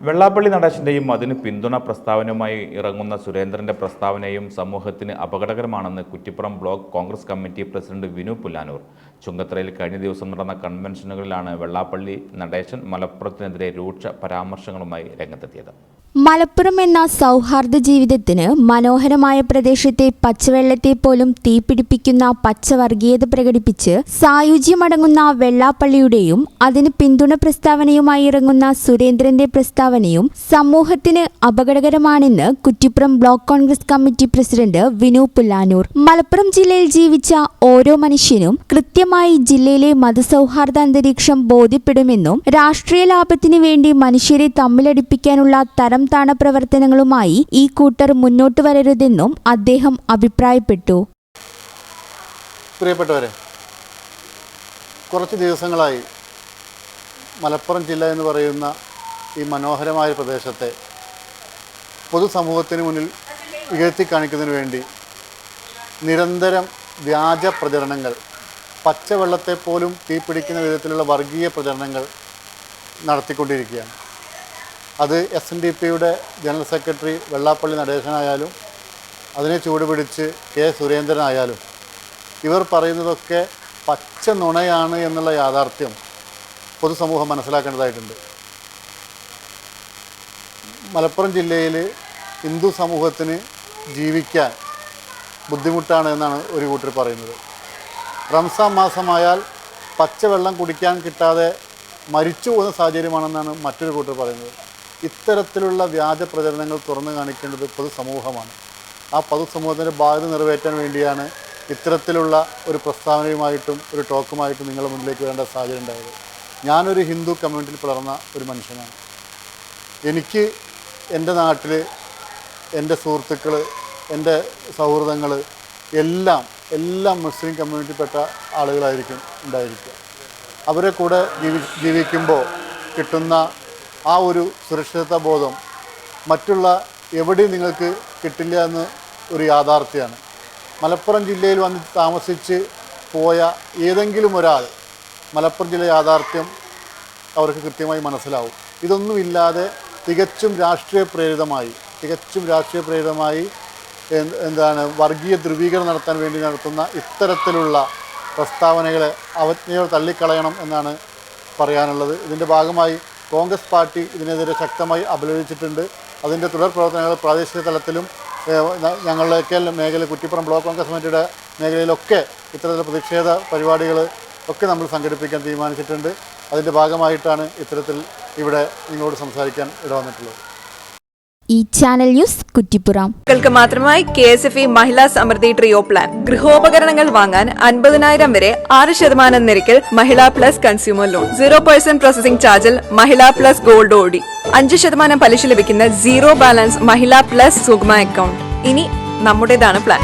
വെള്ളാപ്പള്ളി നടേശന്റെയും അതിന് പിന്തുണ പ്രസ്താവനയുമായി ഇറങ്ങുന്ന സുരേന്ദ്രന്റെ പ്രസ്താവനയും സമൂഹത്തിന് അപകടകരമാണെന്ന് Kuttippuram block Congress committee president Vinu Pullanur. ചുങ്കത്തറയിൽ കഴിഞ്ഞ ദിവസം നടന്ന കൺവെൻഷനുകളിലാണ് വെള്ളാപ്പള്ളി നടേശൻ മലപ്പുറത്തിനെതിരെ രൂക്ഷ പരാമർശങ്ങളുമായി രംഗത്തെത്തിയത്. മലപ്പുറം എന്ന സൗഹാർദ്ദ ജീവിതത്തിന് മനോഹരമായ പ്രദേശത്തെ പച്ചവെള്ളത്തെ പോലും തീപിടിപ്പിക്കുന്ന പച്ചവർഗീയത പ്രകടിപ്പിച്ച് സായുജ്യമടങ്ങുന്ന വെള്ളാപ്പള്ളിയുടെയും അതിന് പിന്തുണ പ്രസ്താവനയുമായി ഇറങ്ങുന്ന സുരേന്ദ്രന്റെ പ്രസ്താവനയും സമൂഹത്തിന് അപകടകരമാണെന്ന് Kuttippuram block Congress committee president Vinu Pullanur. Malappuram ജില്ലയിൽ ജീവിച്ച ഓരോ മനുഷ്യനും കൃത്യമായി ജില്ലയിലെ മതസൗഹാർദ്ദ അന്തരീക്ഷം ബോധ്യപ്പെടുമെന്നും രാഷ്ട്രീയ ലാഭത്തിന് വേണ്ടി മനുഷ്യരെ തമ്മിലടിപ്പിക്കാനുള്ള തരം താണ പ്രവർത്തനങ്ങളുമായി ഈ കൂട്ടർ മുന്നോട്ട് വരരുതെന്നും അദ്ദേഹം അഭിപ്രായപ്പെട്ടു. പ്രിയപ്പെട്ടവരെ കുറച്ച് ദിവസങ്ങളായി മലപ്പുറം ജില്ല എന്ന് പറയുന്ന ഈ മനോഹരമായ പ്രദേശത്തെ പൊതുസമൂഹത്തിന് മുന്നിൽ ഉയർത്തി കാണിക്കുന്നതിന് വേണ്ടി നിരന്തരം വ്യാജ പ്രചരണങ്ങൾ പച്ചവെള്ളത്തെ പോലും തീപിടിക്കുന്ന വിധത്തിലുള്ള വർഗീയ പ്രചരണങ്ങൾ നടത്തിക്കൊണ്ടിരിക്കുകയാണ്. അത് എസ് എൻ ഡി പിയുടെ ജനറൽ സെക്രട്ടറി വെള്ളാപ്പള്ളി നടേശനായാലും അതിനെ ചൂടുപിടിച്ച് കെ സുരേന്ദ്രനായാലും ഇവർ പറയുന്നതൊക്കെ പച്ച നുണയാണ് എന്നുള്ള യാഥാർത്ഥ്യം പൊതുസമൂഹം മനസ്സിലാക്കേണ്ടതായിട്ടുണ്ട്. മലപ്പുറം ജില്ലയിൽ ഹിന്ദു സമൂഹത്തിന് ജീവിക്കാൻ ബുദ്ധിമുട്ടാണ് എന്നാണ് ഒരു കൂട്ടർ പറയുന്നത്. റംസാൻ മാസമായാൽ പച്ചവെള്ളം കുടിക്കാൻ കിട്ടാതെ മരിച്ചു പോകുന്ന സാഹചര്യമാണെന്നാണ് മറ്റൊരു കൂട്ടർ പറയുന്നത്. ഇത്തരത്തിലുള്ള വ്യാജ പ്രചരണങ്ങൾ തുറന്നു കാണിക്കേണ്ടത് പൊതുസമൂഹമാണ്. ആ പൊതുസമൂഹത്തിന്റെ ബാധ്യത നിറവേറ്റാൻ വേണ്ടിയാണ് ഇത്തരത്തിലുള്ള ഒരു പ്രസ്താവനയുമായിട്ടും ഒരു ടോക്കുമായിട്ടും നിങ്ങളുടെ മുന്നിലേക്ക് വരേണ്ട സാഹചര്യം ഉണ്ടായത്. ഞാനൊരു ഹിന്ദു കമ്മ്യൂണിറ്റിയിൽ പിളർന്ന ഒരു മനുഷ്യനാണ്. എനിക്ക് എന്റെ നാട്ടിൽ എന്റെ സുഹൃത്തുക്കൾ എന്റെ സൗഹൃദങ്ങൾ എല്ലാം എല്ലാം മുസ്ലിം കമ്മ്യൂണിറ്റിപ്പെട്ട ആളുകളായിരിക്കും ഉണ്ടായിരിക്കുക. അവരെ കൂടെ ജീവി ജീവിക്കുമ്പോൾ കിട്ടുന്ന ആ ഒരു സുരക്ഷിതത്വ ബോധം മറ്റുള്ള എവിടെയും നിങ്ങൾക്ക് കിട്ടില്ല എന്ന് ഒരു യാഥാർത്ഥ്യമാണ്. മലപ്പുറം ജില്ലയിൽ വന്ന് താമസിച്ച് പോയ ഏതെങ്കിലും ഒരാൾ മലപ്പുറം ജില്ല യാഥാർത്ഥ്യം അവർക്ക് കൃത്യമായി മനസ്സിലാവും. ഇതൊന്നുമില്ലാതെ തികച്ചും രാഷ്ട്രീയ പ്രേരിതമായി തികച്ചും രാഷ്ട്രീയ പ്രേരിതമായി എന്താണ് വർഗീയ ധ്രുവീകരണം നടത്താൻ വേണ്ടി നടത്തുന്ന ഇത്തരത്തിലുള്ള പ്രസ്താവനകളെ അവജ്ഞയോട് തള്ളിക്കളയണം എന്നാണ് പറയാനുള്ളത്. ഇതിന്റെ ഭാഗമായി കോൺഗ്രസ് പാർട്ടി ഇതിനെതിരെ ശക്തമായി അപലപിച്ചിട്ടുണ്ട്. അതിന്റെ തുടർ പ്രവർത്തനങ്ങൾ പ്രാദേശിക തലത്തിലും ഞങ്ങളുടെയൊക്കെ മേഖല കുറ്റിപ്പുറം ബ്ലോക്ക് കോൺഗ്രസ് കമ്മിറ്റിയുടെ മേഖലയിലൊക്കെ ഇത്തരത്തിലുള്ള പ്രതിഷേധ പരിപാടികൾ ഒക്കെ നമ്മൾ സംഘടിപ്പിക്കാൻ തീരുമാനിച്ചിട്ടുണ്ട്. അതിന്റെ ഭാഗമായിട്ടാണ് ഇത്തരത്തിൽ ഇവിടെ നിങ്ങളോട് സംസാരിക്കാൻ ഇടവന്നിട്ടുള്ളത് ഈ ചാനൽ ന്യൂസ് കുറ്റിപ്പുറം. ൾക്ക് മാത്രമായി K S F E Mahila Samriddhi trio plan. ഗൃഹോപകരണങ്ങൾ വാങ്ങാൻ അൻപതിനായിരം വരെ ആറ് ശതമാനം നിരക്കിൽ Mahila plus consumer loan. Zero percent processing ചാർജിൽ മഹിളാ പ്ലസ് ഗോൾഡ് ഓടി. അഞ്ച് ശതമാനം പലിശ ലഭിക്കുന്ന zero balance Mahila plus Sugama account. ഇനി നമ്മുടേതാണ് പ്ലാൻ.